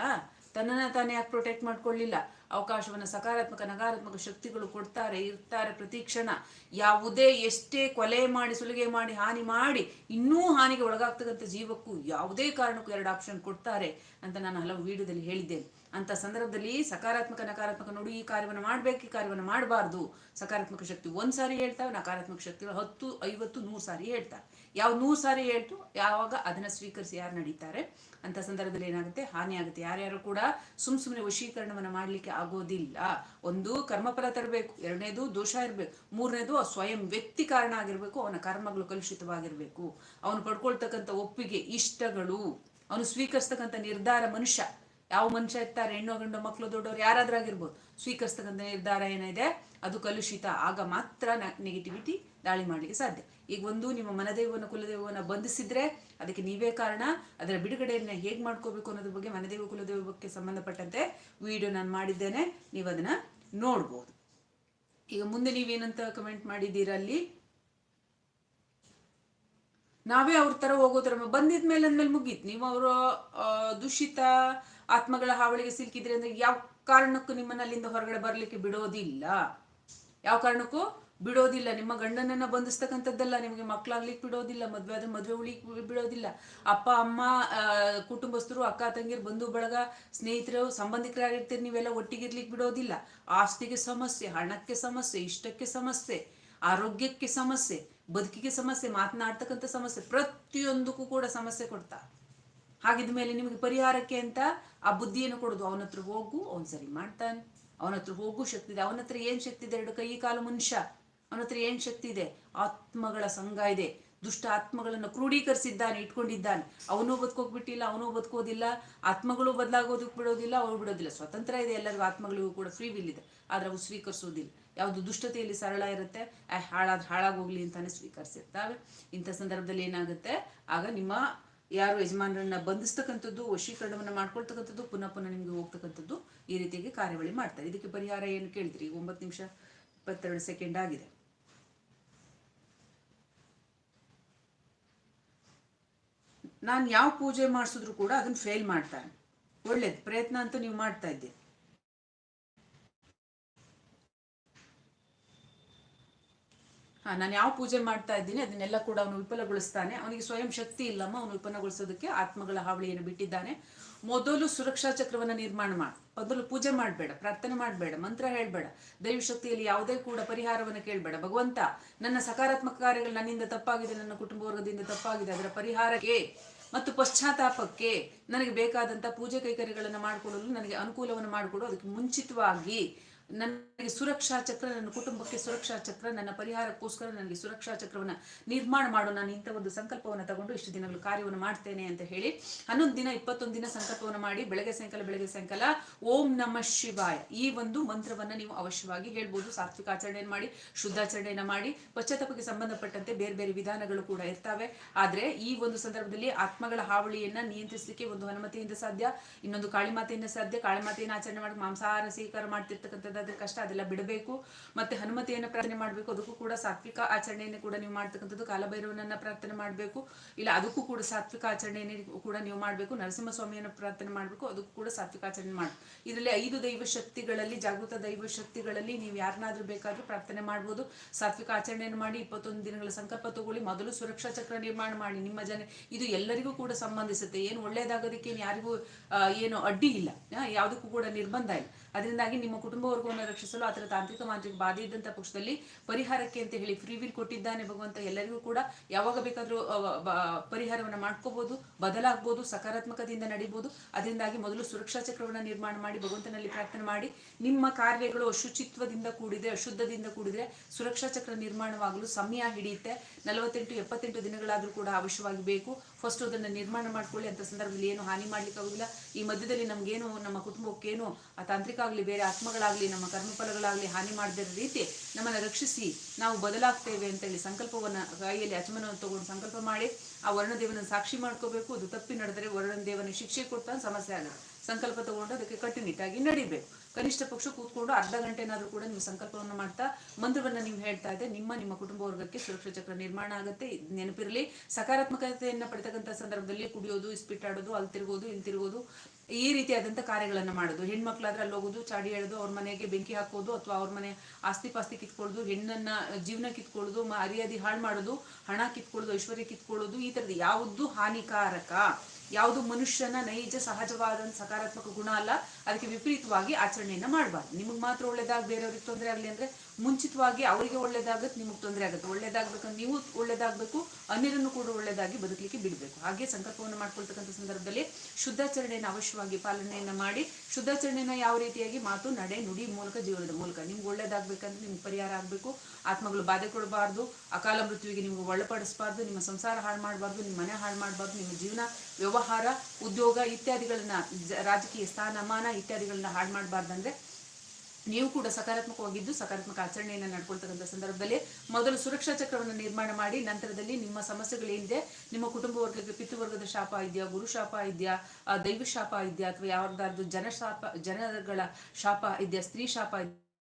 ತನ್ನನ್ನು ತಾನು ಯಾಕೆ ಪ್ರೊಟೆಕ್ಟ್ ಮಾಡ್ಕೊಳ್ಳಿಲ್ಲ? ಅವಕಾಶವನ್ನು ಸಕಾರಾತ್ಮಕ, ನಕಾರಾತ್ಮಕ ಶಕ್ತಿಗಳು ಕೊಡ್ತಾರೆ, ಇರ್ತಾರೆ ಪ್ರತಿ ಕ್ಷಣ. ಯಾವುದೇ ಎಷ್ಟೇ ಕೊಲೆ ಮಾಡಿ, ಸುಲಿಗೆ ಮಾಡಿ, ಹಾನಿ ಮಾಡಿ, ಇನ್ನೂ ಹಾನಿಗೆ ಒಳಗಾಗ್ತಕ್ಕಂಥ ಜೀವಕ್ಕೂ ಯಾವುದೇ ಕಾರಣಕ್ಕೂ ಎರಡು ಆಪ್ಷನ್ ಕೊಡ್ತಾರೆ ಅಂತ ನಾನು ಹಲವು ವಿಡಿಯೋದಲ್ಲಿ ಹೇಳಿದ್ದೇನೆ. ಅಂತ ಸಂದರ್ಭದಲ್ಲಿ ಸಕಾರಾತ್ಮಕ, ನಕಾರಾತ್ಮಕ ನೋಡಿ, ಈ ಕಾರ್ಯವನ್ನು ಮಾಡ್ಬೇಕು, ಈ ಕಾರ್ಯವನ್ನು ಮಾಡಬಾರ್ದು. ಸಕಾರಾತ್ಮಕ ಶಕ್ತಿ ಒಂದ್ ಸಾರಿ ಹೇಳ್ತಾವೆ, ನಕಾರಾತ್ಮಕ ಶಕ್ತಿ ಹತ್ತು, ಐವತ್ತು, ನೂರು ಸಾರಿ ಹೇಳ್ತಾರೆ. ಯಾವ ನೂರು ಸಾರಿ ಹೇಳ್ತು, ಯಾವಾಗ ಅದನ್ನ ಸ್ವೀಕರಿಸಿ ಯಾರು ನಡೀತಾರೆ? ಅಂತ ಸಂದರ್ಭದಲ್ಲಿ ಏನಾಗುತ್ತೆ? ಹಾನಿ ಆಗುತ್ತೆ. ಯಾರ್ಯಾರು ಕೂಡ ಸುಮ್ ಸುಮ್ಮನೆ ವಶೀಕರಣವನ್ನು ಮಾಡ್ಲಿಕ್ಕೆ ಆಗೋದಿಲ್ಲ. ಒಂದು ಕರ್ಮಫಲ ತರಬೇಕು, ಎರಡನೇದು ದೋಷ ಇರಬೇಕು, ಮೂರನೇದು ಆ ಸ್ವಯಂ ವ್ಯಕ್ತಿ ಕಾರಣ ಆಗಿರ್ಬೇಕು, ಅವನ ಕರ್ಮಗಳು ಕಲುಷಿತವಾಗಿರ್ಬೇಕು. ಅವನು ಪಡ್ಕೊಳ್ತಕ್ಕಂಥ ಒಪ್ಪಿಗೆ ಇಷ್ಟಗಳು. ಅವನು ಸ್ವೀಕರಿಸ್ತಕ್ಕಂಥ ನಿರ್ಧಾರ ಮನುಷ್ಯ. ಯಾವ ಮನುಷ್ಯ ಇರ್ತಾರೆ, ಹೆಣ್ಣು ಗಂಡು, ಮಕ್ಕಳು, ದೊಡ್ಡವರು ಯಾರಾದ್ರಾಗಿರ್ಬೋದು ಸ್ವೀಕರಿಸ್ತಕ್ಕಂಥ ನಿರ್ಧಾರ ಏನಿದೆ? ಅದು ಕಲುಷಿತ. ಆಗ ಮಾತ್ರ ನೆಗೆಟಿವಿಟಿ ದಾಳಿ ಮಾಡಲಿಕ್ಕೆ ಸಾಧ್ಯ. ಈಗ ಒಂದು ನಿಮ್ಮ ಮನದೇವನ ಕುಲದೇವನ ಬಂಧಿಸಿದ್ರೆ ಅದಕ್ಕೆ ನೀವೇ ಕಾರಣ. ಅದರ ಬಿಡುಗಡೆಯನ್ನ ಹೇಗೆ ಮಾಡ್ಕೋಬೇಕು ಅನ್ನೋದ್ರ ಬಗ್ಗೆ ಮನದೇವ ಕುಲದೇವ ಸಂಬಂಧಪಟ್ಟಂತೆ ವಿಡಿಯೋ ನಾನು ಮಾಡಿದ್ದೇನೆ. ನೀವು ಅದನ್ನ ನೋಡ್ಬೋದು. ಈಗ ಮುಂದೆ ನೀವೇನಂತ ಕಮೆಂಟ್ ಮಾಡಿದ್ದೀರಾ ಅಲ್ಲಿ? ನಾವೇ ಅವ್ರ ತರ ಹೋಗೋದ್ರ ಬಂದಿದ್ಮೇಲೆ ಅಂದ್ಮೇಲೆ ಮುಗೀತು. ನೀವು ಅವರು ದೂಷಿತ ಆತ್ಮಗಳ ಹಾವಳಿಗೆ ಸಿಲುಕಿದ್ರೆ ಅಂದ್ರೆ ಯಾವ ಕಾರಣಕ್ಕೂ ನಿಮ್ಮನ್ನ ಅಲ್ಲಿಂದ ಹೊರಗಡೆ ಬರ್ಲಿಕ್ಕೆ ಬಿಡೋದಿಲ್ಲ. ಯಾವ ಕಾರಣಕ್ಕೂ ಬಿಡೋದಿಲ್ಲ. ನಿಮ್ಮ ಗಂಡನನ್ನ ಬಂಧಿಸ್ತಕ್ಕಂಥದ್ದಲ್ಲ, ನಿಮಗೆ ಮಕ್ಕಳಾಗ್ಲಿಕ್ಕೆ ಬಿಡೋದಿಲ್ಲ, ಮದ್ವೆ ಆದ್ರೆ ಮದ್ವೆ ಉಳಿ ಬಿಡೋದಿಲ್ಲ. ಅಪ್ಪ, ಅಮ್ಮ ಕುಟುಂಬಸ್ಥರು, ಅಕ್ಕ, ತಂಗಿಯರು, ಬಂಧು, ಬಳಗ, ಸ್ನೇಹಿತರು, ಸಂಬಂಧಿಕರಾಗಿರ್ತೀರಿ, ನೀವೆಲ್ಲ ಒಟ್ಟಿಗಿರ್ಲಿಕ್ಕೆ ಬಿಡೋದಿಲ್ಲ. ಆಸ್ತಿಗೆ ಸಮಸ್ಯೆ, ಹಣಕ್ಕೆ ಸಮಸ್ಯೆ, ಇಷ್ಟಕ್ಕೆ ಸಮಸ್ಯೆ, ಆರೋಗ್ಯಕ್ಕೆ ಸಮಸ್ಯೆ, ಬದುಕಿಗೆ ಸಮಸ್ಯೆ, ಮಾತನಾಡ್ತಕ್ಕಂಥ ಸಮಸ್ಯೆ, ಪ್ರತಿಯೊಂದಕ್ಕೂ ಕೂಡ ಸಮಸ್ಯೆ ಕೊಡ್ತಾ. ಹಾಗಿದ ಮೇಲೆ ನಿಮಗೆ ಪರಿಹಾರಕ್ಕೆ ಅಂತ ಆ ಬುದ್ಧಿಯನ್ನು ಕೊಡೋದು. ಅವನ ಹತ್ರ ಹೋಗು, ಅವನು ಸರಿ ಮಾಡ್ತಾನೆ. ಅವನ ಹತ್ರ ಹೋಗು, ಶಕ್ತಿ ಇದೆ. ಅವನ ಹತ್ರ ಏನು ಶಕ್ತಿ ಇದೆ? ಎರಡು ಕೈ, ಕಾಲು, ಮನುಷ್ಯ. ಅವನ ಹತ್ರ ಏನು ಶಕ್ತಿ ಇದೆ? ಆತ್ಮಗಳ ಸಂಘ ಇದೆ. ದುಷ್ಟ ಆತ್ಮಗಳನ್ನು ಕ್ರೋಢೀಕರಿಸಿದ್ದಾನೆ, ಇಟ್ಕೊಂಡಿದ್ದಾನೆ. ಅವನು ಬದುಕೋಗ್ಬಿಟ್ಟಿಲ್ಲ, ಅವನು ಬದುಕೋದಿಲ್ಲ. ಆತ್ಮಗಳು ಬದಲಾಗೋದಕ್ಕೆ ಬಿಡೋದಿಲ್ಲ ಅವ್ರು ಬಿಡೋದಿಲ್ಲ. ಸ್ವತಂತ್ರ ಇದೆ. ಎಲ್ಲರಿಗೂ ಆತ್ಮಗಳಿಗೂ ಕೂಡ ಫ್ರೀ ವಿಲ್ ಇದೆ. ಆದರೆ ಅವು ಸ್ವೀಕರಿಸೋದಿಲ್ಲ. ಯಾವುದು ದುಷ್ಟತೆಯಲ್ಲಿ ಸರಳ ಇರುತ್ತೆ ಹಾಳಾದ್ ಹಾಳಾಗೋಗ್ಲಿ ಅಂತಾನೆ ಸ್ವೀಕರಿಸಿರ್ತಾವೆ. ಇಂಥ ಸಂದರ್ಭದಲ್ಲಿ ಏನಾಗುತ್ತೆ? ಆಗ ನಿಮ್ಮ ಯಾರು ಯಜಮಾನರನ್ನ ಬಂಧಿಸ್ತಕ್ಕಂಥದ್ದು, ವಶೀಕರಣವನ್ನ ಮಾಡ್ಕೊಳ್ತಕ್ಕಂಥದ್ದು, ಪುನಃ ಪುನಃ ನಿಮ್ಗೆ ಹೋಗ್ತಕ್ಕಂಥದ್ದು ಈ ರೀತಿಯಾಗಿ ಕಾರ್ಯವಳಿ ಮಾಡ್ತಾರೆ. ಇದಕ್ಕೆ ಪರಿಹಾರ ಏನು ಕೇಳಿದ್ರಿ? ಒಂಬತ್ತು ನಿಮಿಷ ಇಪ್ಪತ್ತೆರಡು ಸೆಕೆಂಡ್ ಆಗಿದೆ. ನಾನು ಯಾವ ಪೂಜೆ ಮಾಡಿಸಿದ್ರು ಕೂಡ ಅದನ್ನ ಫೇಲ್ ಮಾಡ್ತಾನೆ ಒಳ್ಳೇದು. ಪ್ರಯತ್ನ ಅಂತೂ ನೀವು ಮಾಡ್ತಾ ಇದ್ದೀರಿ. ನಾನು ಯಾವ ಪೂಜೆ ಮಾಡ್ತಾ ಇದ್ದೀನಿ ಅದನ್ನೆಲ್ಲ ಕೂಡ ಅವನು ವಿಫಲಗೊಳಿಸ್ತಾನೆ. ಅವನಿಗೆ ಸ್ವಯಂ ಶಕ್ತಿ ಇಲ್ಲಮ್ಮ, ಅವನು ವಿಫಲಗೊಳಿಸೋದಕ್ಕೆ ಆತ್ಮಗಳ ಹಾವಳಿಯನ್ನು ಬಿಟ್ಟಿದ್ದಾನೆ. ಮೊದಲು ಸುರಕ್ಷಾ ಚಕ್ರವನ್ನ ನಿರ್ಮಾಣ ಮಾಡು. ಮೊದಲು ಪೂಜೆ ಮಾಡಬೇಡ, ಪ್ರಾರ್ಥನೆ ಮಾಡಬೇಡ, ಮಂತ್ರ ಹೇಳಬೇಡ. ದೈವ ಶಕ್ತಿಯಲ್ಲಿ ಯಾವುದೇ ಕೂಡ ಪರಿಹಾರವನ್ನು ಕೇಳಬೇಡ. ಭಗವಂತ, ನನ್ನ ಸಕಾರಾತ್ಮಕ ಕಾರ್ಯಗಳು ನನ್ನಿಂದ ತಪ್ಪಾಗಿದೆ, ನನ್ನ ಕುಟುಂಬ ವರ್ಗದಿಂದ ತಪ್ಪಾಗಿದೆ, ಅದರ ಪರಿಹಾರಕ್ಕೆ ಮತ್ತು ಪಶ್ಚಾತ್ತಾಪಕ್ಕೆ ನನಗೆ ಬೇಕಾದಂಥ ಪೂಜೆ ಕೈಕರ್ಯಗಳನ್ನು ಮಾಡಿಕೊಳ್ಳಲು ನನಗೆ ಅನುಕೂಲವನ್ನು ಮಾಡಿಕೊಡು. ಅದಕ್ಕೆ ಮುಂಚಿತವಾಗಿ ನನಗೆ ಸುರಕ್ಷಾ ಚಕ್ರ, ನನ್ನ ಕುಟುಂಬಕ್ಕೆ ಸುರಕ್ಷಾ ಚಕ್ರ, ನನ್ನ ಪರಿಹಾರಕ್ಕೋಸ್ಕರ ನನಗೆ ಸುರಕ್ಷಾ ಚಕ್ರವನ್ನು ನಿರ್ಮಾಣ ಮಾಡು. ನಾನು ಇಂಥ ಒಂದು ಸಂಕಲ್ಪವನ್ನು ತಗೊಂಡು ಇಷ್ಟು ದಿನಗಳು ಕಾರ್ಯವನ್ನು ಮಾಡ್ತೇನೆ ಅಂತ ಹೇಳಿ, ಹನ್ನೊಂದು ದಿನ ಇಪ್ಪತ್ತೊಂದು ದಿನ ಸಂಕಲ್ಪವನ್ನು ಮಾಡಿ, ಬೆಳಗ್ಗೆ ಸಾಯಂಕಾಲ ಬೆಳಗ್ಗೆ ಸಾಯಂಕಾಲ ಓಂ ನಮ ಶಿವಾಯ ಈ ಒಂದು ಮಂತ್ರವನ್ನ ನೀವು ಅವಶ್ಯವಾಗಿ ಹೇಳ್ಬೋದು. ಸಾತ್ವಿಕ ಆಚರಣೆಯನ್ನು ಮಾಡಿ, ಶುದ್ಧಾಚರಣೆಯನ್ನು ಮಾಡಿ, ಪಶ್ಚಾತ್ತಾಪಕ್ಕೆ ಸಂಬಂಧಪಟ್ಟಂತೆ ಬೇರೆ ಬೇರೆ ವಿಧಾನಗಳು ಕೂಡ ಇರ್ತವೆ. ಆದ್ರೆ ಈ ಒಂದು ಸಂದರ್ಭದಲ್ಲಿ ಆತ್ಮಗಳ ಹಾವಳಿಯನ್ನ ನಿಯಂತ್ರಿಸಲಿಕ್ಕೆ ಒಂದು ಹನುಮತಿಯಿಂದ ಸಾಧ್ಯ, ಇನ್ನೊಂದು ಕಾಳಿಮಾತೆಯಿಂದ ಸಾಧ್ಯ. ಕಾಳಿಮಾತೆಯನ್ನು ಆಚರಣೆ ಮಾಡಿ ಮಾಂಸಾಹಾರ ಸ್ವೀಕಾರ ಮಾಡ್ತಿರ್ತಕ್ಕಂಥದ್ದಾದ್ರೆ ಕಷ್ಟ ಅದೆಲ್ಲ ಬಿಡಬೇಕು. ಮತ್ತೆ ಹನುಮತಿಯನ್ನು ಪ್ರಾರ್ಥನೆ ಮಾಡಬೇಕು. ಅದಕ್ಕೂ ಕೂಡ ಸಾತ್ವಿಕ ಆಚರಣೆಯನ್ನು ಕೂಡ ನೀವು ಮಾಡ್ತಕ್ಕಂಥದ್ದು. ಕಾಲಭೈರವನನ್ನ ಪ್ರಾರ್ಥನೆ ಮಾಡಬೇಕು. ಇಲ್ಲ, ಅದಕ್ಕೂ ಕೂಡ ಸಾತ್ವಿಕ ಆಚರಣೆಯನ್ನು ಕೂಡ ನೀವು ಮಾಡಬೇಕು. ನರಸಿಂಹಸ್ವಾಮಿಯನ್ನು ಪ್ರಾರ್ಥನೆ ಮಾಡಬೇಕು. ಅದಕ್ಕೂ ಕೂಡ ಸಾತ್ವಿಕ ಆಚರಣೆ ಮಾಡಿ, ಇದರಲ್ಲಿ ಐದು ದೈವ ಶಕ್ತಿಗಳಲ್ಲಿ, ಜಾಗೃತ ದೈವ ಶಕ್ತಿಗಳಲ್ಲಿ ನೀವು ಯಾರನ್ನಾದ್ರೂ ಬೇಕಾದ್ರೂ ಪ್ರಾರ್ಥನೆ ಮಾಡ್ಬೋದು. ಸಾತ್ವಿಕ ಆಚರಣೆಯನ್ನು ಮಾಡಿ, ಇಪ್ಪತ್ತೊಂದು ದಿನಗಳ ಸಂಕಲ್ಪ ತಗೊಳ್ಳಿ. ಮೊದಲು ಸುರಕ್ಷಾ ಚಕ್ರ ನಿರ್ಮಾಣ ಮಾಡಿ. ನಿಮ್ಮ ಜನ, ಇದು ಎಲ್ಲರಿಗೂ ಕೂಡ ಸಂಬಂಧಿಸುತ್ತೆ. ಏನು ಒಳ್ಳೇದಾಗೋದಕ್ಕೆ ಯಾರಿಗೂ ಏನು ಅಡ್ಡಿ ಇಲ್ಲ. ಯಾವುದಕ್ಕೂ ಕೂಡ ನಿರ್ಬಂಧ ಇಲ್ಲ. ಅದರಿಂದಾಗಿ ನಿಮ್ಮ ಕುಟುಂಬ ವರ್ಗವನ್ನು ರಕ್ಷಿಸಲು ಆತರ ತಾಂತ್ರಿಕ ಮಾಂತ್ರಿಕ ಬಾಧೆ ಇದ್ದಂಥ ಪಕ್ಷದಲ್ಲಿ ಪರಿಹಾರಕ್ಕೆ ಅಂತ ಹೇಳಿ ಫ್ರೀ ವಿಲ್ ಕೊಟ್ಟಿದ್ದಾನೆ ಭಗವಂತ, ಎಲ್ಲರಿಗೂ ಕೂಡ ಯಾವಾಗ ಬೇಕಾದರೂ ಪರಿಹಾರವನ್ನು ಮಾಡ್ಕೋಬಹುದು ಬದಲಾಗಬಹುದು ಸಕಾರಾತ್ಮಕದಿಂದ ನಡೀಬಹುದು ಅದರಿಂದಾಗಿ ಮೊದಲು ಸುರಕ್ಷಾ ಚಕ್ರವನ್ನು ನಿರ್ಮಾಣ ಮಾಡಿ, ಭಗವಂತನಲ್ಲಿ ಪ್ರಾರ್ಥನೆ ಮಾಡಿ. ನಿಮ್ಮ ಕಾರ್ಯಗಳು ಅಶುಚಿತ್ವದಿಂದ ಕೂಡಿದೆ ಅಶುದ್ಧದಿಂದ ಕೂಡಿದ್ರೆ ಸುರಕ್ಷಾ ಚಕ್ರ ನಿರ್ಮಾಣವಾಗಲು ಸಮಯ ಹಿಡಿಯುತ್ತೆ. ನಲವತ್ತೆಂಟು, ಎಪ್ಪತ್ತೆಂಟು ದಿನಗಳಾದರೂ ಕೂಡ ಅವಶ್ಯವಾಗಿ ಬೇಕು ಫಸ್ಟ್ ಅದನ್ನು ನಿರ್ಮಾಣ ಮಾಡ್ಕೊಳ್ಳಿ. ಅಂತ ಸಂದರ್ಭದಲ್ಲಿ ಏನು ಹಾನಿ ಮಾಡ್ಲಿಕ್ಕೆ ಆಗುದಿಲ್ಲ ಈ ಮಧ್ಯದಲ್ಲಿ ನಮಗೇನು, ನಮ್ಮ ಕುಟುಂಬಕ್ಕೇನು ಆ ತಾಂತ್ರಿಕ ಆಗಲಿ ಬೇರೆ ಆತ್ಮಗಳಾಗಲಿ, ನಮ್ಮ ಕರ್ಮಫಲಗಳಾಗಲಿ ಹಾನಿ ಮಾಡದಿರೋ ರೀತಿ ನಮ್ಮನ್ನು ರಕ್ಷಿಸಿ ನಾವು ಬದಲಾಗ್ತೇವೆ ಅಂತೇಳಿ ಸಂಕಲ್ಪವನ್ನು ಕೈಯಲ್ಲಿ ಅಚಮನವನ್ನು ತಗೊಂಡು ಸಂಕಲ್ಪ ಮಾಡಿ ಆ ವರ್ಣದೇವನ ಸಾಕ್ಷಿ ಮಾಡ್ಕೋಬೇಕು. ಅದು ತಪ್ಪಿ ನಡೆದರೆ ವರ್ಣದೇವನ ಶಿಕ್ಷೆ ಕೊಡ್ತಾನೆ, ಸಮಸ್ಯೆ ಆಗುತ್ತೆ ಸಂಕಲ್ಪ ತಗೊಂಡು ಅದಕ್ಕೆ ಕಟ್ಟುನಿಟ್ಟಾಗಿ ನಡಿಬೇಕು. ಕನಿಷ್ಠ ಪಕ್ಷ ಕೂತ್ಕೊಂಡು ಅರ್ಧ ಗಂಟೆನಾದ್ರೂ ಕೂಡ ನೀವು ಸಂಕಲ್ಪವನ್ನು ಮಾಡ್ತಾ ಮಂತ್ರವನ್ನ ನೀವು ಹೇಳ್ತಾ ಇದ್ದೆ ನಿಮ್ಮ ನಿಮ್ಮ ಕುಟುಂಬ ವರ್ಗಕ್ಕೆ ಸುರಕ್ಷಾ ಚಕ್ರ ನಿರ್ಮಾಣ ಆಗುತ್ತೆ. ನೆನಪಿರಲಿ, ಸಕಾರಾತ್ಮಕತೆಯನ್ನ ಪಡೆತಕ್ಕಂಥ ಸಂದರ್ಭದಲ್ಲಿ ಕುಡಿಯೋದು, ಇಸ್ಪಿಟ್ಟಾಡೋದು, ಅಲ್ಲಿ ತಿರುಗೋದು, ಇಲ್ಲಿ ತಿರುಗೋದು ಈ ರೀತಿಯಾದಂಥ ಕಾರ್ಯಗಳನ್ನು ಮಾಡೋದು. ಹೆಣ್ಮಕ್ಳಾದ್ರೆ ಅಲ್ಲಿ ಹೋಗೋದು, ಚಾಡಿ ಎಳೆದು ಅವ್ರ ಮನೆಗೆ ಬೆಂಕಿ ಹಾಕೋದು ಅಥವಾ ಅವ್ರ ಮನೆ ಆಸ್ತಿ ಪಾಸ್ತಿ ಕಿತ್ಕೊಳ್ಳೋದು, ಹೆಣ್ಣನ್ನ ಜೀವನ ಕಿತ್ಕೊಳ್ಳೋದು, ಮರ್ಯಾದೆ ಹಾಳು ಮಾಡೋದು, ಹಣ ಕಿತ್ಕೊಳ್ಳೋದು, ಐಶ್ವರ್ಯ ಕಿತ್ಕೊಳ್ಳೋದು, ಈ ಥರದ್ದು ಯಾವುದು ಹಾನಿಕಾರಕ? ಯಾವುದು ಮನುಷ್ಯನ ನೈಜ ಸಹಜವಾದ ಸಕಾರಾತ್ಮಕ ಗುಣ ಅಲ್ಲ, ಅದಕ್ಕೆ ವಿಪರೀತವಾಗಿ ಆಚರಣೆಯನ್ನ ಮಾಡಬಾರ್ದು. ನಿಮಗೆ ಮಾತ್ರ ಒಳ್ಳೇದಾಗ ಬೇರೆಯವ್ರಿಗೆ ತೊಂದರೆ ಆಗಲಿ ಅಂದ್ರೆ, ಮುಂಚಿತವಾಗಿ ಅವರಿಗೆ ಒಳ್ಳೇದಾಗುತ್ತೆ ನಿಮಗೆ ತೊಂದರೆ ಆಗುತ್ತೆ. ಒಳ್ಳೇದಾಗ್ಬೇಕಂದ್ರೆ ನೀವು ಒಳ್ಳೇದಾಗಬೇಕು, ಅನ್ಯರನ್ನು ಕೂಡ ಒಳ್ಳೇದಾಗಿ ಬದುಕಲಿಕ್ಕೆ ಬಿಡಬೇಕು. ಹಾಗೆ ಸಂಕಲ್ಪವನ್ನು ಮಾಡ್ಕೊಳ್ತಕ್ಕಂಥ ಸಂದರ್ಭದಲ್ಲಿ ಶುದ್ಧಾಚರಣೆಯನ್ನು ಅವಶ್ಯವಾಗಿ ಪಾಲನೆಯನ್ನ ಮಾಡಿ ಶುದ್ಧಾಚರಣೆನ ಯಾವ ರೀತಿಯಾಗಿ ಮಾತು, ನಡೆ, ನುಡಿ ಮೂಲಕ ಜೀವನದ ಮೂಲಕ. ನಿಮ್ಗೆ ಒಳ್ಳೇದಾಗಬೇಕಂದ್ರೆ ನಿಮ್ಗೆ ಪರಿಹಾರ ಆಗಬೇಕು. ಆತ್ಮಗಳು ಬಾಧೆ ಕೊಡಬಾರ್ದು. ಅಕಾಲ ಮೃತ್ಯುವಿಗೆ ನಿಮ್ಗೆ ಒಳಪಡಿಸಬಾರ್ದು. ನಿಮ್ಮ ಸಂಸಾರ ಹಾಳು ಮಾಡಬಾರ್ದು. ನಿಮ್ಮ ಮನೆ ಹಾಳು ಮಾಡಬಾರ್ದು. ನಿಮ್ಮ ಜೀವನ, ವ್ಯವಹಾರ, ಉದ್ಯೋಗ ಇತ್ಯಾದಿಗಳನ್ನ ರಾಜಕೀಯ ಸ್ಥಾನಮಾನ ಇತ್ಯಾದಿಗಳನ್ನ ಹಾಳು ಮಾಡಬಾರ್ದಂದ್ರೆ ನೀವು ಕೂಡ ಸಕಾರಾತ್ಮಕವಾಗಿದ್ದು ಸಕಾರಾತ್ಮಕ ಆಚರಣೆಯನ್ನು ನಡ್ಕೊಳ್ತಕ್ಕಂಥ ಸಂದರ್ಭದಲ್ಲಿ ಮೊದಲು ಸುರಕ್ಷಾ ಚಕ್ರವನ್ನು ನಿರ್ಮಾಣ ಮಾಡಿ ನಂತರದಲ್ಲಿ ನಿಮ್ಮ ಸಮಸ್ಯೆಗಳೇನಿದೆ ನಿಮ್ಮ ಕುಟುಂಬ ವರ್ಗಕ್ಕೆ ಪಿತೃವರ್ಗದ ಶಾಪ ಇದೆಯಾ, ಗುರು ಶಾಪ ಇದೆಯಾ ದೈವ ಶಾಪ ಇದೆಯಾ, ಅಥವಾ ಯಾವ್ದಾದ್ರು ಜನ ಶಾಪ, ಜನಗಳ ಶಾಪ ಇದೆಯಾ, ಸ್ತ್ರೀ ಶಾಪ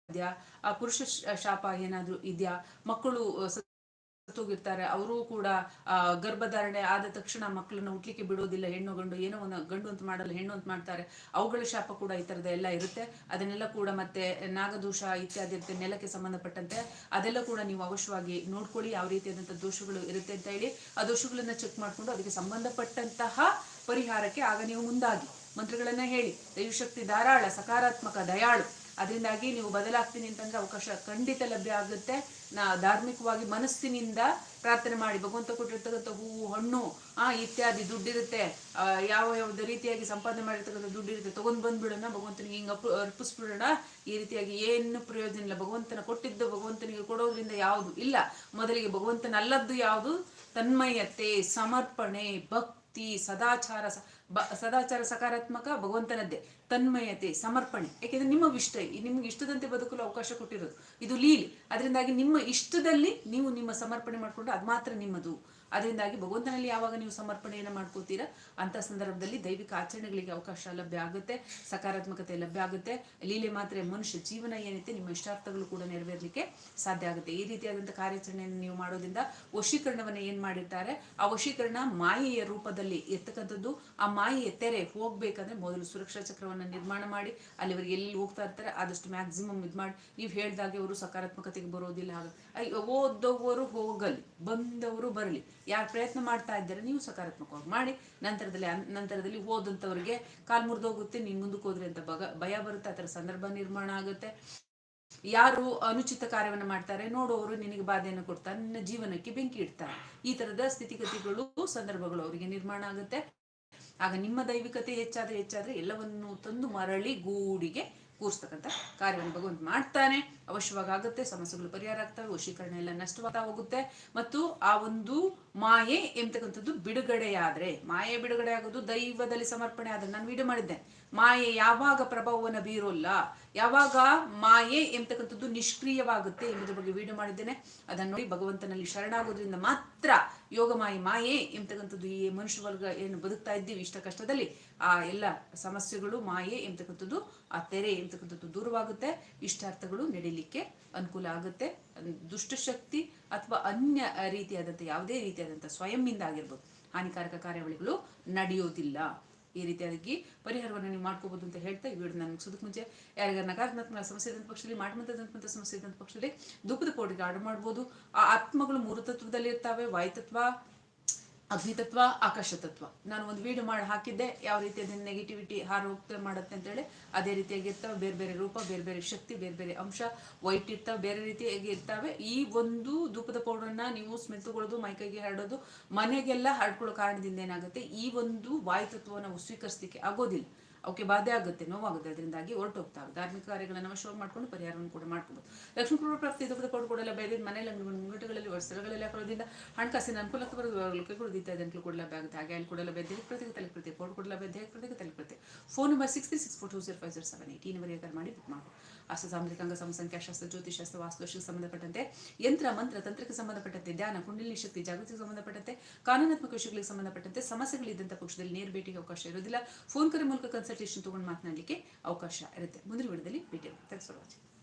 ಇದೆಯಾ, ಆ ಪುರುಷ ಶಾಪ ಏನಾದ್ರೂ ಇದೆಯಾ, ಮಕ್ಕಳು ಸತ್ತೋಗಿರ್ತಾರೆ ಅವರು ಕೂಡ ಗರ್ಭಧಾರಣೆ ಆದ ತಕ್ಷಣ ಮಕ್ಕಳನ್ನ ಹುಟ್ಲಿಕ್ಕೆ ಬಿಡೋದಿಲ್ಲ. ಹೆಣ್ಣು ಗಂಡು ಏನೋ ಒಂದು ಗಂಡು ಅಂತ ಮಾಡಲ್ಲ, ಹೆಣ್ಣು ಅಂತ ಮಾಡ್ತಾರೆ. ಅವುಗಳ ಶಾಪ ಕೂಡ ಈ ಥರದ ಎಲ್ಲ ಇರುತ್ತೆ. ಅದನ್ನೆಲ್ಲ ಕೂಡ ಮತ್ತೆ ನಾಗದೋಷ ಇತ್ಯಾದಿ ಇರುತ್ತೆ, ನೆಲಕ್ಕೆ ಸಂಬಂಧಪಟ್ಟಂತೆ. ಅದೆಲ್ಲ ಕೂಡ ನೀವು ಅವಶ್ಯವಾಗಿ ನೋಡ್ಕೊಳ್ಳಿ. ಯಾವ ರೀತಿಯಾದಂಥ ದೋಷಗಳು ಇರುತ್ತೆ ಅಂತ ಹೇಳಿ, ಆ ದೋಷಗಳನ್ನ ಚೆಕ್ ಮಾಡಿಕೊಂಡು ಅದಕ್ಕೆ ಸಂಬಂಧಪಟ್ಟಂತಹ ಪರಿಹಾರಕ್ಕೆ ಆಗ ನೀವು ಮುಂದಾಗಿ. ಮಂತ್ರಗಳನ್ನ ಹೇಳಿ. ದೈವಶಕ್ತಿ ಧಾರಾಳ, ಸಕಾರಾತ್ಮಕ, ದಯಾಳು. ಅದರಿಂದಾಗಿ ನೀವು ಬದಲಾಗ್ತೀನಿ ಅಂತಂದ್ರೆ ಅವಕಾಶ ಖಂಡಿತ ಲಭ್ಯ ಆಗುತ್ತೆ. ನಾ ಧಾರ್ಮಿಕವಾಗಿ ಮನಸ್ಸಿನಿಂದ ಪ್ರಾರ್ಥನೆ ಮಾಡಿ, ಭಗವಂತ ಕೊಟ್ಟಿರ್ತಕ್ಕಂಥ ಹೂವು, ಹಣ್ಣು, ಆ, ಇತ್ಯಾದಿ ದುಡ್ಡಿರುತ್ತೆ. ಯಾವ ಯಾವ ರೀತಿಯಾಗಿ ಸಂಪಾದನೆ ಮಾಡಿರ್ತಕ್ಕಂಥ ದುಡ್ಡಿರುತ್ತೆ. ತಗೊಂಡ್ ಬಂದ್ಬಿಡೋಣ, ಭಗವಂತನಿಗೆ ಹಿಂಗ ಅರ್ಪಿಸ್ಬಿಡೋಣ. ಈ ರೀತಿಯಾಗಿ ಏನು ಪ್ರಯೋಜನ ಇಲ್ಲ. ಭಗವಂತನ ಕೊಟ್ಟಿದ್ದು ಭಗವಂತನಿಗೆ ಕೊಡೋದ್ರಿಂದ ಯಾವುದು ಇಲ್ಲ. ಮೊದಲಿಗೆ ಭಗವಂತನಲ್ಲದ್ದು ಯಾವುದು? ತನ್ಮಯತೆ, ಸಮರ್ಪಣೆ, ಭಕ್ತಿ, ಸದಾಚಾರ ಸದಾಚಾರ ಸಕಾರಾತ್ಮಕ, ಭಗವಂತನದ್ದೇ. ತನ್ಮಯತೆ, ಸಮರ್ಪಣೆ. ಯಾಕೆಂದ್ರೆ ನಿಮ್ಮ ಇಷ್ಟ ನಿಮ್ಗೆ ಇಷ್ಟದಂತೆ ಬದುಕಲು ಅವಕಾಶ ಕೊಟ್ಟಿರೋದು. ಇದು ಲೀಲಿ. ಅದರಿಂದಾಗಿ ನಿಮ್ಮ ಇಷ್ಟದಲ್ಲಿ ನೀವು ನಿಮ್ಮ ಸಮರ್ಪಣೆ ಮಾಡಿಕೊಂಡು ಅದು ಮಾತ್ರ ನಿಮ್ಮದು. ಅದರಿಂದಾಗಿ ಭಗವಂತನಲ್ಲಿ ಯಾವಾಗ ನೀವು ಸಮರ್ಪಣೆಯನ್ನು ಮಾಡ್ಕೋತೀರಾ, ಅಂತ ಸಂದರ್ಭದಲ್ಲಿ ದೈವಿಕ ಆಚರಣೆಗಳಿಗೆ ಅವಕಾಶ ಲಭ್ಯ ಆಗುತ್ತೆ, ಸಕಾರಾತ್ಮಕತೆ ಲಭ್ಯ ಆಗುತ್ತೆ. ಲೀಲೆ ಮಾತ್ರ ಮನುಷ್ಯ ಜೀವನ ಏನೈತೆ ನಿಮ್ಮ ಇಷ್ಟಾರ್ಥಗಳು ಕೂಡ ನೆರವೇರಲಿಕ್ಕೆ ಸಾಧ್ಯ ಆಗುತ್ತೆ. ಈ ರೀತಿಯಾದಂಥ ಕಾರ್ಯಾಚರಣೆಯನ್ನು ನೀವು ಮಾಡೋದ್ರಿಂದ ವಶೀಕರಣವನ್ನು ಏನ್ ಮಾಡಿರ್ತಾರೆ, ಆ ವಶೀಕರಣ ಮಾಯೆಯ ರೂಪದಲ್ಲಿ ಇರ್ತಕ್ಕಂಥದ್ದು ಆ ಮಾಯೆಯ ತೆರೆ ಹೋಗ್ಬೇಕಂದ್ರೆ ಮೊದಲು ಸುರಕ್ಷಾ ಚಕ್ರವನ್ನು ನಿರ್ಮಾಣ ಮಾಡಿ, ಅಲ್ಲಿವರೆಗೆ ಎಲ್ಲಿ ಹೋಗ್ತಾ ಇರ್ತಾರೆ ಆದಷ್ಟು ಮ್ಯಾಕ್ಸಿಮಮ್ ಇದು ಮಾಡಿ. ನೀವು ಹೇಳ್ದಾಗೆ ಅವರು ಸಕಾರಾತ್ಮಕತೆಗೆ ಬರೋದಿಲ್ಲ ಹಾಗೆ. ಓದೋವರು ಹೋಗಲಿ, ಬಂದವರು ಬರಲಿ ಯಾರು ಪ್ರಯತ್ನ ಮಾಡ್ತಾ ಇದ್ದಾರೆ ನೀವು ಸಕಾರಾತ್ಮಕವಾಗಿ ಮಾಡಿ, ನಂತರದಲ್ಲಿ ನಂತರದಲ್ಲಿ ಓದಂಥವ್ರಿಗೆ ಕಾಲ್ ಮುರಿದೋಗುತ್ತೆ ನೀನು ಮುಂದಕ್ಕೆ ಹೋದ್ರೆ ಅಂತ ಬಗ, ಭಯ ಬರುತ್ತೆ ಆ ಥರ ಸಂದರ್ಭ ನಿರ್ಮಾಣ ಆಗುತ್ತೆ. ಯಾರು ಅನುಚಿತ ಕಾರ್ಯವನ್ನು ಮಾಡ್ತಾರೆ, ನೋಡೋರು ನಿನಗೆ ಬಾಧೆಯನ್ನು ಕೊಡ್ತಾರೆ, ನಿನ್ನ ಜೀವನಕ್ಕೆ ಬೆಂಕಿ ಇಡ್ತಾರೆ. ಈ ತರದ ಸ್ಥಿತಿಗತಿಗಳು, ಸಂದರ್ಭಗಳು ಅವರಿಗೆ ನಿರ್ಮಾಣ ಆಗುತ್ತೆ. ಆಗ ನಿಮ್ಮ ದೈವಿಕತೆ ಹೆಚ್ಚಾದ್ರೆ ಹೆಚ್ಚಾದ್ರೆ ಎಲ್ಲವನ್ನು ತಂದು ಮರಳಿ ಗೂಡಿಗೆ ಕೂರಿಸ್ತಕ್ಕಂಥ ಕಾರ್ಯವನ್ನು ಭಗವಂತ ಮಾಡ್ತಾನೆ. ಅವಶ್ಯವಾಗಿ ಆಗುತ್ತೆ ಸಮಸ್ಯೆಗಳು ಪರಿಹಾರ ಆಗ್ತವೆ, ವಶೀಕರಣ ಎಲ್ಲ ನಷ್ಟವಾಗ್ತಾ ಹೋಗುತ್ತೆ. ಮತ್ತು ಆ ಒಂದು ಮಾಯೆ ಎಂತಕ್ಕಂಥದ್ದು ಬಿಡುಗಡೆಯಾದ್ರೆ, ಮಾಯೆ ಬಿಡುಗಡೆ ಆಗೋದು ದೈವದಲ್ಲಿ ಸಮರ್ಪಣೆ ಆದ್ರೆ ನಾನು ವಿಡಿಯೋ ಮಾಡಿದ್ದೆ. ಮಾಯೆ ಯಾವಾಗ ಪ್ರಭಾವವನ್ನು ಬೀರೋಲ್ಲ, ಯಾವಾಗ ಮಾಯೆ ಎಂಬತಕ್ಕಂಥದ್ದು ನಿಷ್ಕ್ರಿಯವಾಗುತ್ತೆ ಎಂಬುದ್ರ ಬಗ್ಗೆ ವಿಡಿಯೋ ಮಾಡಿದ್ದೇನೆ. ಅದನ್ನು ನೋಡಿ ಭಗವಂತನಲ್ಲಿ ಶರಣಾಗೋದ್ರಿಂದ ಮಾತ್ರ ಯೋಗ ಮಾಯೆ ಮಾಯೆ ಎಂಬತಕ್ಕಂಥದ್ದು ಈ ಮನುಷ್ಯ ವರ್ಗ ಏನು ಬದುಕ್ತಾ ಇದ್ದೀವಿ ಇಷ್ಟ ಕಷ್ಟದಲ್ಲಿ, ಆ ಎಲ್ಲ ಸಮಸ್ಯೆಗಳು ಮಾಯೆ ಎಂಬತಕ್ಕಂಥದ್ದು, ಆ ತೆರೆ ಎಂಬತಕ್ಕಂಥದ್ದು ದೂರವಾಗುತ್ತೆ, ಇಷ್ಟಾರ್ಥಗಳು ನಡೀಲಿಕ್ಕೆ ಅನುಕೂಲ ಆಗುತ್ತೆ. ದುಷ್ಟಶಕ್ತಿ ಅಥವಾ ಅನ್ಯ ರೀತಿಯಾದಂಥ ಯಾವುದೇ ರೀತಿಯಾದಂಥ ಸ್ವಯಂಯಿಂದ ಆಗಿರ್ಬೋದು, ಹಾನಿಕಾರಕ ಕಾರ್ಯಾವಳಿಗಳು ನಡೆಯೋದಿಲ್ಲ. ಈ ರೀತಿಯಾಗಿ ಪರಿಹಾರವನ್ನು ನೀವು ಮಾಡ್ಕೋಬಹುದು ಅಂತ ಹೇಳ್ತಾ ಈ ವಿಡಿಯೋ ನಾನು ಸುದಕ್ಕೆ ಮುಂಚೆ, ಯಾರಿಗಾರ ನಕಾರಾತ್ಮಕ ಸಮಸ್ಯೆ ಇದ್ದಂಥ ಪಕ್ಷದಲ್ಲಿ ಮಾಡುವಂಥದ್ದಂಥ ಸಮಸ್ಯೆ ಇದ್ದಂಥ ಪಕ್ಷದಲ್ಲಿ ದುಃಖದ ಕೋಡಿಗೆ ಆರ್ಡರ್ ಮಾಡ್ಬೋದು. ಆ ಆತ್ಮಗಳು ಮೂರು ತತ್ವದಲ್ಲಿ ಇರ್ತಾವೆ, ವಾಯುತತ್ವ ಅಗ್ನಿತತ್ವ ಆಕಾಶ ತತ್ವ ನಾನು ಒಂದು ವಿಡಿಯೋ ಮಾಡಿ, ಹಾಕಿದ್ದೆ, ಯಾವ ರೀತಿ ಅದನ್ನ ನೆಗೆಟಿವಿಟಿ ಹಾರೋಗ್ತಾ ಮಾಡುತ್ತೆ ಅಂತೇಳಿ ಅದೇ ರೀತಿಯಾಗಿ ಇರ್ತವೆ, ಬೇರೆ ಬೇರೆ ರೂಪ, ಬೇರೆ ಬೇರೆ ಶಕ್ತಿ, ಬೇರೆ ಬೇರೆ ಅಂಶ ವೈಟ್ ಇರ್ತಾವೆ, ಬೇರೆ ರೀತಿಯಾಗಿ ಇರ್ತಾವೆ. ಈ ಒಂದು ಧೂಪದ ಪೌಡರ್ನ ನೀವು ಸ್ಮೆತ್ತುಗೊಳ್ಳೋದು ಮೈಕೈಗೆ ಹರಡೋದು, ಮನೆಗೆಲ್ಲ ಹರಡ್ಕೊಳ್ಳೋ ಕಾರಣದಿಂದ ಏನಾಗುತ್ತೆ? ಈ ಒಂದು ವಾಯುತತ್ವವನ್ನು ಸ್ವೀಕರಿಸಲಿಕ್ಕೆ ಆಗೋದಿಲ್ಲ. ಅವಕ್ಕೆ ಬಾಧೆ ಆಗುತ್ತೆ, ನೋವಾಗುತ್ತೆ, ಅದರಿಂದಾಗಿ ಹೊರಟೋಗ್ತಾವೆ ಧಾರ್ಮಿಕ ಕಾರ್ಯಗಳನ್ನು ಶೋ ಮಾಡ್ಕೊಂಡು ಪರಿಹಾರವನ್ನು ಕೂಡ ಮಾಡ್ಕೋಬಹುದು ಲಕ್ಷ್ಮೀ ಕುಟುಂಬ ಪ್ರಾಪ್ತಿ ದುಃಖದ ಕೊಡು ಕೊಡಲ್ಲ ಬೇರೆ ಮನೆಯಲ್ಲಿ ಅಂಗಡಿ ಮುಂಗಟ್ಟುಗಳಲ್ಲಿ ಸ್ಥಳಗಳಲ್ಲಿ ಹಾಕೊಳ್ಳೋದ್ರಿಂದ ಹಣಕಾಸಿನ ಅನುಕೂಲಕ್ಕೆ ಬರೋದಕ್ಕೆ ಕೊಡೋದಿತ್ತು ಅದನ್ನು ಕೊಡಲೇಬೇಕಾಗುತ್ತೆ ಹಾಗೆ ಅಲ್ಲಿ ಕೊಡಲ್ಲ ಬೇರೆ ಪ್ರತಿಗೆ ತಲೆ ಪ್ರತಿ ಕೋಡ್ ಕೊಡಲ್ಲ ಬೇರೆ ಪ್ರತಿಗೆ ತಲೆ ಪ್ರತಿ phone number six three six four two zero five zero seven eight ಈ ನಂಬರ್ ಕರೆ ಮಾಡಿ ಬುಕ್ ಮಾಡಿ ಅಷ್ಟ ಸಾಂದ್ರಿಕ ಅಂಗ ಸಂಖ್ಯಾಶಾಸ್ತ್ರ ಜ್ಯೋತಿಷಾಸ್ತ್ರ ವಾಸ್ತುಶಿಗೆ ಸಂಬಂಧಪಟ್ಟಂತೆ ಯಂತ್ರ, ಮಂತ್ರ, ತಂತ್ರಕ್ಕೆ ಸಂಬಂಧಪಟ್ಟಂತೆ ಧ್ಯಾನ ಕುಂಡಲಿನಿ ಶಕ್ತಿ ಜಾಗೃತಿಗೆ ಸಂಬಂಧಪಟ್ಟಂತೆ ಕಾನೂನಾತ್ಮಕ ವಿಷಯಗಳಿಗೆ ಸಂಬಂಧಪಟ್ಟಂತೆ ಸಮಸ್ಯೆಗಳಿದ್ದಂಥ ಪಕ್ಷದಲ್ಲಿ ನೇರ ಭೇಟಿಗೆ ಅವಕಾಶ ಇರೋದಿಲ್ಲ ಫೋನ್ ಕರೆ ಮೂಲಕ ಕನ್ಸಲ್ಟೇಷನ್ ತಗೊಂಡು ಮಾತನಾಡಲಿಕ್ಕೆ ಅವಕಾಶ ಇರುತ್ತೆ. ಮುಂದಿನ ವಿಡಿಯೋದಲ್ಲಿ ಭೇಟಿ ಥ್ಯಾಂಕ್ಸ್